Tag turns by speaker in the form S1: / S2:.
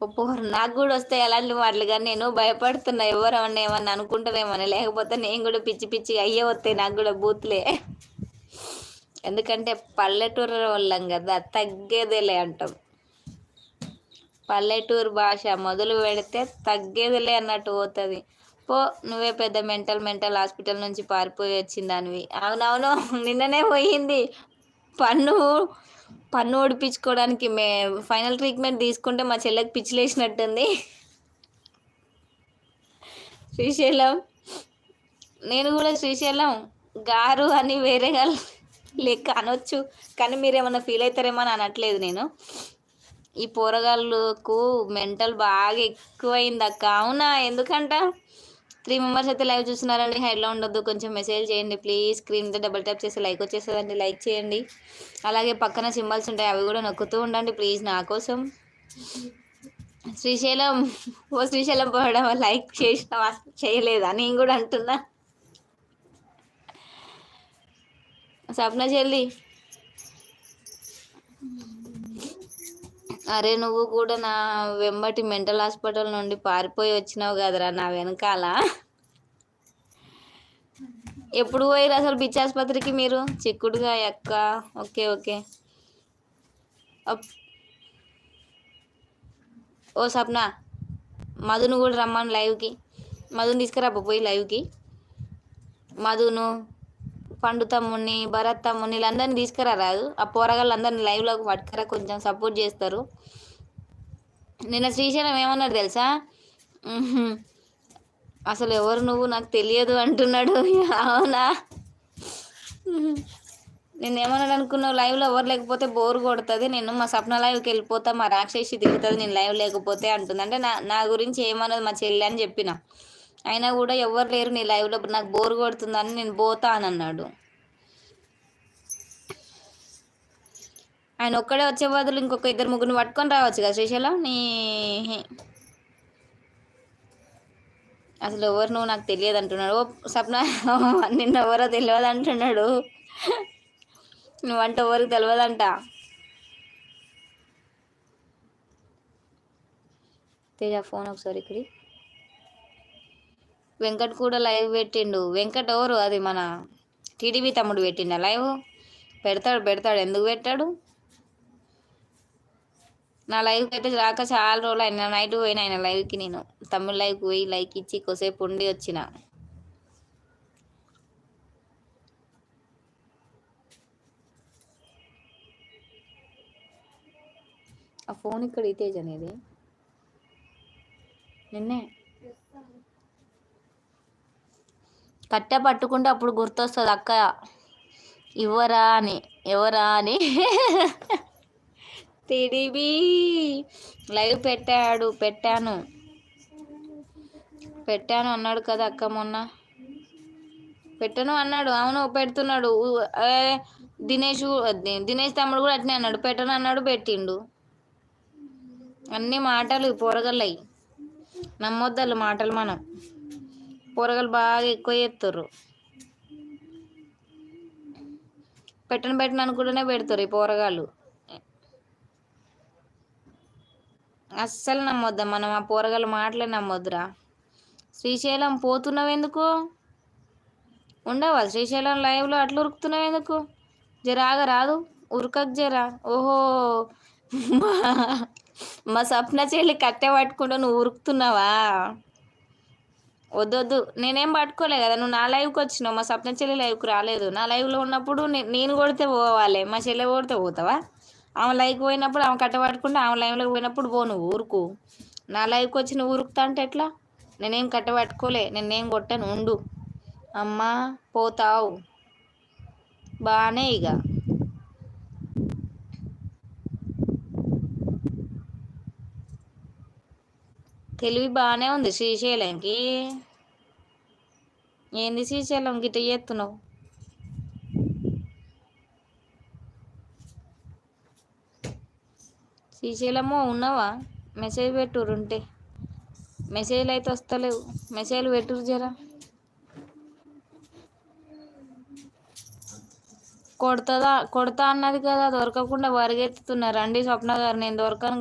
S1: పోరు నాకు కూడా వస్తాయి అలాంటి మాటలు కానీ నేను భయపడుతున్నా. ఎవరన్నా ఏమన్నా అనుకుంటారేమని. లేకపోతే నేను కూడా పిచ్చి పిచ్చి అయ్యే వస్తాయి నాకు కూడా బూత్లే. ఎందుకంటే పల్లెటూరు వాళ్ళం కదా తగ్గేదేలే అంటాం. పల్లెటూరు భాష మొదలు పెడితే తగ్గేదిలే అన్నట్టు పోతుంది. పో నువ్వే పెద్ద మెంటల్ మెంటల్ హాస్పిటల్ నుంచి పారిపోయి వచ్చింది అవునవును నిన్ననే పోయింది. పన్ను పన్ను ఓడిపించుకోవడానికి మే ఫైనల్ ట్రీట్మెంట్ తీసుకుంటే మా చెల్లెకి పిచ్చిలేసినట్టుంది. శ్రీశైలం నేను కూడా శ్రీశైలం గారు అని వేరే లెక్క అనొచ్చు కానీ మీరు ఏమైనా ఫీల్ అవుతారేమో అని అనట్లేదు నేను. ఈ పోరగాళ్ళకు మెంటల్ బాగా ఎక్కువైంది అక్క అవునా? ఎందుకంట? త్రీ మెంబర్స్ అయితే లైవ్ చూస్తున్నారండి. హైడ్లో ఉండొద్దు. కొంచెం మెసేజ్ చేయండి ప్లీజ్ స్క్రీన్తో డబుల్ ట్యాప్ చేసి లైక్ వచ్చేసేదండి లైక్ చేయండి. అలాగే పక్కన సింబల్స్ ఉంటాయి అవి కూడా నొక్కుతూ ఉండండి ప్లీజ్ నా కోసం. శ్రీశైలం ఓ శ్రీశైలం పోవడం లైక్ చేసిన చేయలేదా? నేను కూడా అంటున్నా. సప్న చెల్లి. అరే నువ్వు కూడా నా వెంబటి మెంటల్ హాస్పిటల్ నుండి పారిపోయి వచ్చినావు కదరా నా వెనకాల. ఎప్పుడు పోయారు అసలు బిచ్ ఆసుపత్రికి మీరు? చిక్కుడుగా ఎక్క ఓకే ఓకే. ఓ సప్న మధును కూడా రమ్మని లైవ్కి. మధుని తీసుకురా పోయి లైవ్కి. మధును పండు తమ్ముని భరత్ తమ్ముని వీళ్ళందరినీ తీసుకురా రాదు. ఆ పోరగాళ్ళందరినీ లైవ్లోకి పట్టుకరా కొంచెం సపోర్ట్ చేస్తారు. నిన్న శ్రీశైలం ఏమన్నారు తెలుసా? అసలు ఎవరు నువ్వు? నాకు తెలియదు అంటున్నాడు. అవునా? నేను ఏమన్నాడు అనుకున్నావు? లైవ్లో ఎవరు లేకపోతే బోర్ కొడుతుంది. నేను మా సప్న లైవ్కి వెళ్ళిపోతా మా రాక్షసి తిరుగుతుంది నేను లైవ్ లేకపోతే అంటుంది. అంటే నా నా గురించి ఏమన్నది మా చెల్లి అని చెప్పిన. అయినా కూడా ఎవరు లేరు నీ లైవ్లో. నాకు బోర్ కొడుతుందని నేను పోతా అని అన్నాడు. ఆయన ఒక్కడే వచ్చే బదులు ఇంకొక ఇద్దరు ముగ్గురిని పట్టుకొని రావచ్చు కదా శ్రీశైలం? నీ అసలు ఎవరు నువ్వు నాకు తెలియదు అంటున్నాడు ఓ సప్న నిన్న ఎవరో తెలియదు అంటున్నాడు నువ్వంటే ఎవరికి తెలియదంట. తేజ ఫోన్ ఒకసారి ఇక్కడి. వెంకట్ కూడా లైవ్ పెట్టిండు. వెంకట్ ఎవరు? అది మన టీడీపీ తమ్ముడు పెట్టిండ లైవ్? పెడతాడు పెడతాడు. ఎందుకు పెట్టాడు? నా లైవ్కి అయితే రాక చాలా రోజులు అయినా నైట్ పోయిన ఆయన లైవ్కి నేను. తమిళ లైవ్కి పోయి లైక్ ఇచ్చి కొసేపు ఉండి వచ్చిన. ఆ ఫోన్ ఇక్కడ ఇతేజ్ అనేది. నిన్నే? కట్టె పట్టుకుంటే అప్పుడు గుర్తొస్తుంది అక్క. ఇవ్వరా అని ఎవరా అని. తిడిబి లైవ్ పెట్టాడు పెట్టాను. పెట్టాను అన్నాడు కదా అక్క మొన్న. పెట్టను అన్నాడు. అవును పెడుతున్నాడు. దినేష్ దినేష్ తమ్ముడు కూడా అట్నే అన్నాడు. పెట్టను అన్నాడు పెట్టిండు. అన్ని మాటలు పొరగల్లయి నమ్మొద్దలు మాటలు మనం. పొరగలు బాగా ఎక్కువ చేస్తారు పెట్టను పెట్టను అనుకుంటూనే పెడతారు ఈ పోరగాళ్ళు. అస్సలు నమ్మొద్దా. మనం ఆ పోరగల మాటలే నమ్మొద్దురా. శ్రీశైలం పోతున్నావు ఎందుకు ఉండవా? శ్రీశైలం లైవ్లో అట్లా ఉరుకుతున్నావు ఎందుకు జరాగా రాదు. ఉరకకు జరా. ఓహో. మా సప్న చెల్లి కట్టె పట్టుకుంటూ నువ్వు ఉరుకుతున్నావా? వద్దొద్దు నేనేం పట్టుకోలే కదా. నువ్వు నా లైవ్కి వచ్చినావు. మా సప్న చెల్లి లైవ్కి రాలేదు. నా లైవ్లో ఉన్నప్పుడు నేను కొడితే పోవాలి. మా చెల్లె కొడితే పోతావా? ఆమె లైక్ పోయినప్పుడు ఆమె కట్ట ఆమె లైవ్లోకి పోయినప్పుడు పో నువ్వు ఊరుకు. నా లైవ్కి వచ్చి నువ్వు ఊరుకుతా అంటే ఎట్లా? నేనేం కట్టబట్టుకోలే నేనేం కొట్టాను ఉండు. అమ్మా పోతావు. బాగానే ఇక తెలివి బాగానే ఉంది శ్రీశైలంకి. ఏంది శ్రీశైలం గిట్ట చేస్తున్నావు? శ్రీశైలము ఉన్నావా? మెసేజ్ పెట్టురు ఉంటే మెసేజ్లు అయితే వస్తలేవు. మెసేజ్లు పెట్టురు జరా. కొడతదా కొడతా అన్నది కదా దొరకకుండా పరిగెత్తుతున్నారు రండి స్వప్న గారు నేను దొరకను